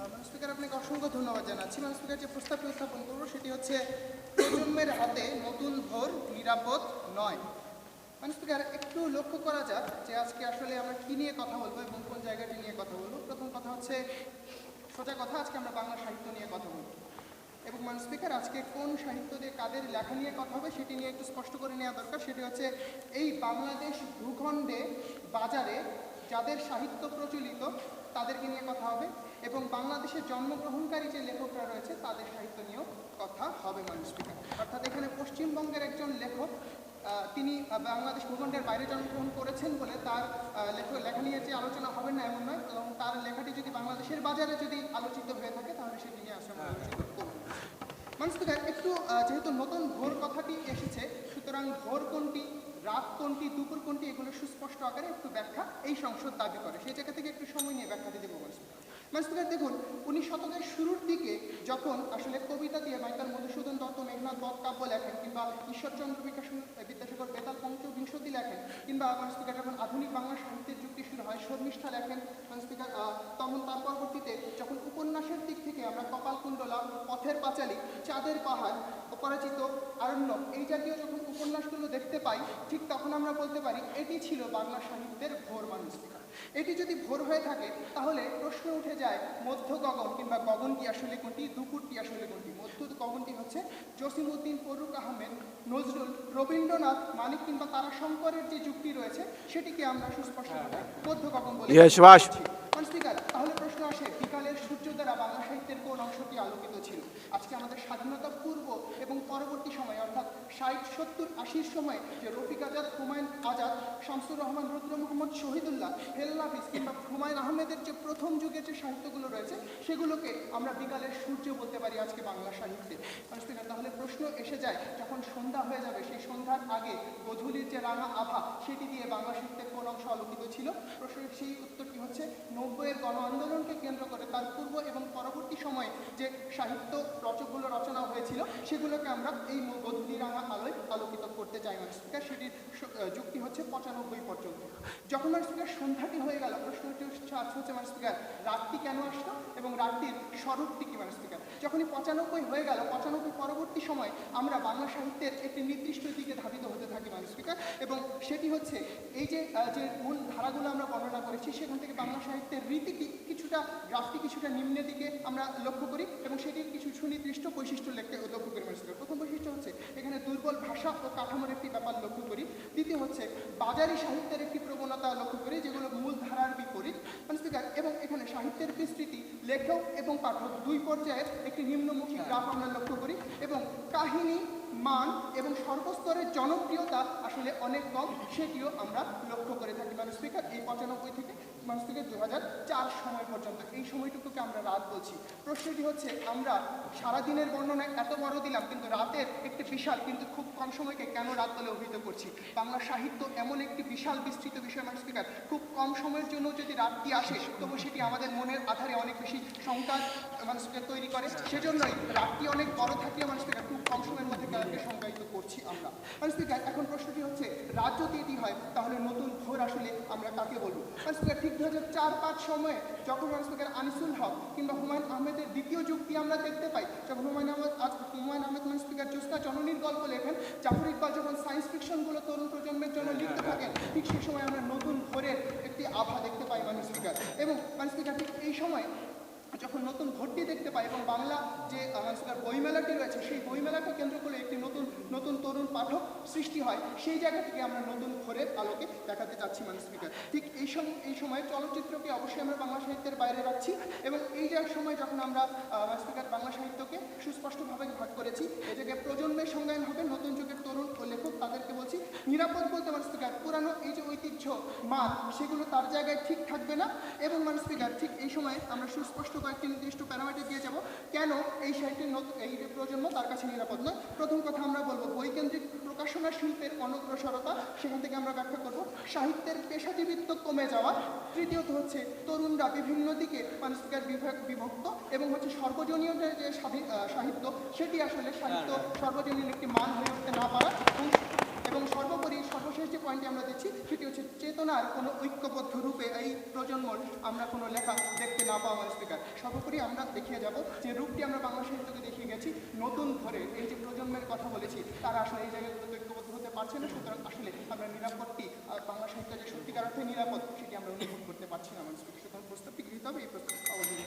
মানুষ স্পিকার, আপনাকে অসংখ্য ধন্যবাদ জানাচ্ছি। মানুষ স্পিকার, যে প্রস্তাবটি উত্থাপন করব সেটি হচ্ছে, প্রজন্মের হাতে নতুন ভোর নিরাপদ নয়। মানুষ স্পিকার, একটু লক্ষ্য করা যাক যে আজকে আসলে আমরা কি নিয়ে কথা বলব এবং কোন জায়গাটি নিয়ে কথা বলব। প্রথম কথা হচ্ছে, সোজা কথা, আজকে আমরা বাংলা সাহিত্য নিয়ে কথা বলব। এবং মানুষ স্পিকার, আজকে কোন সাহিত্য দিয়ে কাদের লেখা নিয়ে কথা হবে সেটি নিয়ে একটু স্পষ্ট করে নেওয়া দরকার। সেটি হচ্ছে, এই বাংলাদেশ ভূখণ্ডে বাজারে যাদের সাহিত্য প্রচলিত তাদেরকে নিয়ে কথা হবে এবং বাংলাদেশে জন্মগ্রহণকারী যে লেখকরা রয়েছে, তাদের সাহিত্য নিয়েও কথা হবে মানুষ অর্থাৎ এখানে পশ্চিমবঙ্গের একজন লেখক তিনি বাংলাদেশ ভূখণ্ডের বাইরে জন্মগ্রহণ করেছেন বলে তার লেখ নিয়ে যে আলোচনা হবে না এমন নয়, এবং তার লেখাটি যদি বাংলাদেশের বাজারে যদি আলোচিত হয়ে থাকে, তাহলে সেটি নিয়ে আসলে আলোচিত করব। মানুষ একটু যেহেতু নতুন ভোর কথাটি এসেছে, সুতরাং ভোর কোনটি? রাত কোনটি দুপুর কোনটি এগুলো সুস্পষ্ট আকারে একটু ব্যাখ্যা এই সংসদ দাবি করে। সেই জায়গা থেকে একটু সময় নিয়ে ব্যাখ্যা দিতে মানুষ মানুষ দেখুন, উনিশ শতকের শুরুর দিকে যখন আসলে কবিতা দিয়ে মাইতার মধুসূদন দত্ত, মেঘনাথ বধ কাব্য লেখেন কিংবা ঈশ্বরচন্দ্র বিকাশ বিদ্যাসাগর বেতাল পঞ্চবিংশতি কিংবা মানুষ স্পিকার যখন আধুনিক বাংলা সাহিত্যের যুক্তি শুরু হয়, শর্মিষ্ঠা লেখেন স্পিকার তখন তার পরবর্তীতে যখন উপন্যাসের দিক থেকে আমরা কপালকুণ্ডলা পথের পাঁচালী, চাঁদের পাহাড়, অপরাজিত আরণ্য এই জাতীয় যখন উপন্যাসগুলো দেখতে পাই, ঠিক তখন আমরা বলতে পারি, এটি ছিল বাংলা সাহিত্যের ভোর মানুষ। এটি যদি ভোর হয়ে থাকে তাহলে প্রশ্ন উঠে যায় মধ্য গগন কিংবা গগনটি আসলে কোনটি দুপুরটি আসলে কোনটি? মধ্য গগনটি হচ্ছে জসিমউদ্দিন ফরুক আহমেদ নজরুল রবীন্দ্রনাথ মানিক কিংবা তারাশঙ্করের যে যুক্তি রয়েছে সেটিকে আমরা সুস্পষ্টভাবে মধ্য গগন বলে স্পিকার তাহলে প্রশ্ন আসে বিকালের সূর্য দ্বারা বাংলা সাহিত্যের কোন অংশটি আলোকিত ছিল? আজকে আমাদের স্বাধীনতা পরবর্তী সময়ে, অর্থাৎ ষাট, সত্তর, আশির সময়ে যে রফিক আজাদ, হুমায়ুন আজাদ, শামসুর রহমান, রুদ্র মোহাম্মদ, শহীদুল্লাহ হেল্লাফিস কিংবা হুমায়ুন আহমেদের যে প্রথম যুগের যে সাহিত্যগুলো রয়েছে, সেগুলোকে আমরা বিকালের সূর্য বলতে পারি আজকে বাংলা সাহিত্যে। তাহলে প্রশ্ন এসে যায়, যখন সন্ধ্যা হয়ে যাবে, সেই সন্ধ্যার আগে গধূলির যে রাঙা আভা, সেটি দিয়ে বাংলা সাহিত্যের কোন অংশ আলোকিত ছিল? প্রশ্নের সেই উত্তরটি হচ্ছে, নব্বইয়ের গণ আন্দোলনকে কেন্দ্র করে তার পূর্ব এবং পরবর্তী সময়ে যে সাহিত্য রচকগুলো রচনা হয়েছিল, সেগুলোকে আমরা এই গধূলি রাঙা আলোয় আলোকিত করতে চাই স্পিকার, সেটির যুক্তি হচ্ছে পঁচানব্বই পর্যন্ত। যখন মানুষ স্পিকার, সন্ধ্যাটি হয়ে গেল প্রশ্নটি আজ হচ্ছে মানুষ স্পিকার, রাতটি কেন আসলো এবং রাতটির স্বরূপটি কি মানুষ স্পিকার? যখনই পঁচানব্বই হয়ে গেল, পঁচানব্বই পরবর্তী সময় আমরা বাংলা সাহিত্যের একটি নির্দিষ্ট দিকে ধাবিত হতে থাকি এবং সেটি হচ্ছে এই যে যে মূল ধারাগুলো আমরা বর্ণনা করেছি, সেখান থেকে বাংলা সাহিত্যের রীতিটি কিছুটা গ্রাফটি কিছুটা নিম্নের দিকে আমরা লক্ষ্য করি এবং সেটির কিছু সুনির্দিষ্ট বৈশিষ্ট্য লিখতে লক্ষ্য করি প্রথম বৈশিষ্ট্য হচ্ছে এখানে দুর্বল ভাষা ও কাঠামোর একটি ব্যাপার লক্ষ্য করি। দ্বিতীয় হচ্ছে বাজারি সাহিত্যের একটি প্রবণতা লক্ষ্য করি, যেগুলো মূল ধারার বিপরীত। মানে স্পিকার এবং এখানে সাহিত্যের বিস্তৃতি, লেখক এবং পাঠক দুই পর্যায়ের একটি নিম্নমুখী গ্রাফ আমরা লক্ষ্য করি এবং কাহিনী মান এবং সর্বস্তরের জনপ্রিয়তা আসলে অনেক কম, সেটিও আমরা লক্ষ্য করে থাকি। মানে স্পিকার, এই পঁচানব্বই থেকে মানুষ থেকে দু হাজার চার সময় পর্যন্ত। এই সময়টুকুকে আমরা রাত বলছি। প্রশ্নটি হচ্ছে, আমরা সারাদিনের বর্ণনায় এত বড় দিলাম, কিন্তু রাতের একটি বিশাল, কিন্তু খুব কম সময়কে কেন রাত বলে অভিহিত করছি? বাংলা সাহিত্য এমন একটি বিশাল বিস্তৃত বিষয় মানুষ স্পিকার খুব কম সময়ের জন্য যদি রাতটি আসে, তবু সেটি আমাদের মনের আধারে অনেক বেশি সংকার মানুষ তৈরি করে। সেজন্যই রাতটি অনেক বড় থাকলেও মানুষ স্পিকার খুব কম সময়ের মধ্যে কালকে সংজ্ঞায়িত করছি আমরা। মানুষ স্পিকার এখন প্রশ্নটি হচ্ছে রাত যদি এটি হয়, তাহলে নতুন ভোর আসলে আমরা কাকে বলব? মানুষ স্পিকার ঠিক দু হাজার সময়ে যখন স্পিকার আনিসুল হক কিংবা হুমায়ুন আহমেদের দ্বিতীয় যুক্তি আমরা দেখতে পাই, যখন হুমায়ুন আহমদ আজ হুমায়ুন আহমেদ মানুষ স্পিকার জ্যোৎস্না জননীর গল্প লেখেন জাফর ইকবাল যখন সায়েন্স ফিকশনগুলো তরুণ প্রজন্মের জন্য লিখতে থাকেন, ঠিক সেই সময় আমরা নতুন ভোরের একটি আভা দেখতে পাই মানুষ স্পিকার এবং মানুষ স্পিকার ঠিক এই সময় যখন নতুন ভর্তি দেখতে পাই এবং বাংলা যে মানুষের বইমেলাটি রয়েছে, সেই বইমেলাকে কেন্দ্র করে একটি নতুন নতুন তরুণ পাঠক সৃষ্টি হয়, সেই জায়গা থেকে আমরা নতুন ঘরের আলোকে দেখাতে চাচ্ছি মানে স্পিকার ঠিক এই সময় এই সময় চলচ্চিত্রকে অবশ্যই আমরা বাংলা সাহিত্যের বাইরে রাখছি এবং এই সময় যখন আমরা স্পিকার বাংলা সাহিত্যকে সুস্পষ্টভাবে ভাগ করেছি এই জায়গায় প্রজন্মের সংজ্ঞায়ন হবে নতুন যুগের তরুণ ও তাদেরকে বলছি নিরাপদ বলতে মানুষ স্পিকার পুরানো এই যে ঐতিহ্য মান সেগুলো তার জায়গায় ঠিক থাকবে না। এবং মানুষ স্পিকার ঠিক এই সময় আমরা সুস্পষ্ট কয়েকটি নির্দিষ্ট প্যারামিটার দিয়ে যাব কেন এই সাহিত্যের এই প্রজন্ম তার কাছে নিরাপদ নয়? প্রথম কথা আমরা বলব বৈকেন্দ্রিক প্রকাশনা শিল্পের অনগ্রসরতা সেখান থেকে আমরা ব্যাখ্যা করব। সাহিত্যের পেশাজীবিত্ব কমে যাওয়া তৃতীয়ত হচ্ছে তরুণরা বিভিন্ন দিকে মানুষকে বিভাগ বিভক্ত এবং হচ্ছে সর্বজনীয় যে সাহিত্য সেটি আসলে সাহিত্য সর্বজনীন একটি মান হয়ে উঠতে না পারা। সর্বোপরি সর্বশেষ যে পয়েন্টটি আমরা দেখছি, সেটি হচ্ছে চেতনার কোনো ঐক্যবদ্ধ রূপে এই প্রজন্মর আমরা কোনো লেখা দেখতে না পাওয়া স্পিকার সর্বোপরি আমরা দেখিয়ে যাব যে রূপটি আমরা বাংলা সাহিত্যকে দেখিয়ে গেছি, নতুন ধরে এই যে প্রজন্মের কথা বলেছি, তারা আসলে এই জায়গাগুলোতে ঐক্যবদ্ধ হতে পারছে না, সুতরাং আসলে আমরা নিরাপত্তি বাংলা সাহিত্য যে সত্যিকার অর্থে নিরাপদ, সেটি আমরা অনুভব করতে পারছি না আমার স্পিকার সুতরাং প্রস্তাবটি গৃহীত হবে, এই প্রস্তাব